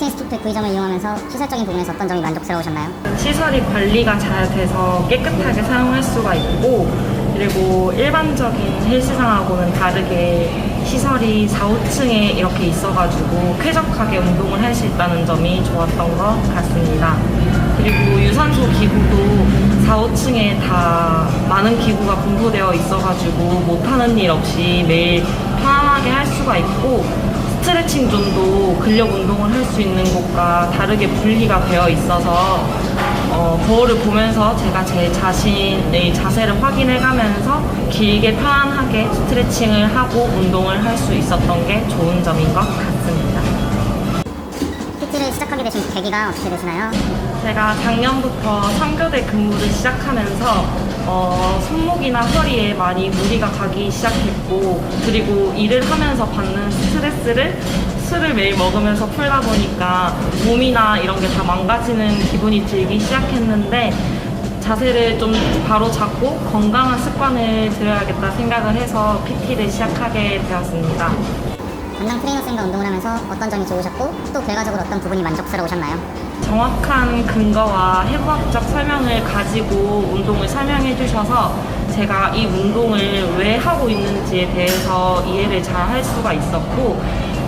피트니스 킥트 V점을 이용하면서 시설적인 부분에서 어떤 점이 만족스러우셨나요? 시설이 관리가 잘 돼서 깨끗하게 사용할 수가 있고 그리고 일반적인 헬스장하고는 다르게 시설이 4, 5층에 이렇게 있어가지고 쾌적하게 운동을 할 수 있다는 점이 좋았던 것 같습니다. 그리고 유산소 기구도 4, 5층에 다 많은 기구가 분포되어 있어가지고 못하는 일 없이 매일 편안하게 할 수가 있고 스트레칭 존도 근력 운동을 할 수 있는 곳과 다르게 분리가 되어 있어서 어, 거울을 보면서 제가 제 자신의 자세를 확인해 가면서 길게 편안하게 스트레칭을 하고 운동을 할 수 있었던 게 좋은 점인 것 같습니다. PT를 시작하게 되신 계기가 어떻게 되시나요? 제가 작년부터 3교대 근무를 시작하면서 어, 손목이나 허리에 많이 무리가 가기 시작했고 그리고 일을 하면서 받는 스트레스를 술을 매일 먹으면서 풀다 보니까 몸이나 이런 게 다 망가지는 기분이 들기 시작했는데 자세를 좀 바로 잡고 건강한 습관을 들여야겠다 생각을 해서 PT를 시작하게 되었습니다. 담당 트레이너 쌤과 운동을 하면서 어떤 점이 좋으셨고 또 결과적으로 어떤 부분이 만족스러우셨나요? 정확한 근거와 해부학적 설명을 가지고 운동을 설명해 주셔서 제가 이 운동을 왜 하고 있는지에 대해서 이해를 잘 할 수가 있었고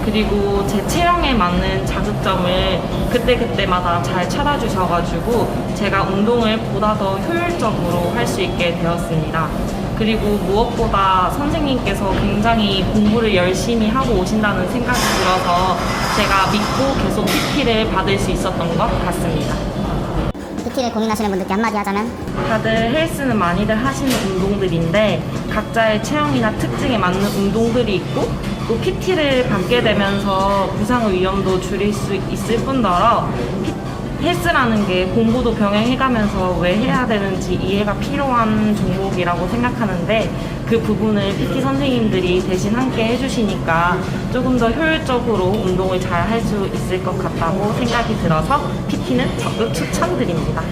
그리고 제 체형에 맞는 자극점을 그때그때마다 잘 찾아주셔가지고 제가 운동을 보다 더 효율적으로 할 수 있게 되었습니다. 그리고 무엇보다 선생님께서 굉장히 공부를 열심히 하고 오신다는 생각이 들어서 제가 믿고 계속 PT를 받을 수 있었던 것 같습니다. PT를 고민하시는 분들께 한마디 하자면? 다들 헬스는 많이들 하시는 운동들인데 각자의 체형이나 특징에 맞는 운동들이 있고 또 PT를 받게 되면서 부상의 위험도 줄일 수 있을 뿐더러 피- 헬스라는 게 공부도 병행해가면서 왜 해야 되는지 이해가 필요한 종목이라고 생각하는데 그 부분을 PT 선생님들이 대신 함께 해주시니까 조금 더 효율적으로 운동을 잘 할 수 있을 것 같다고 생각이 들어서 PT는 적극 추천드립니다.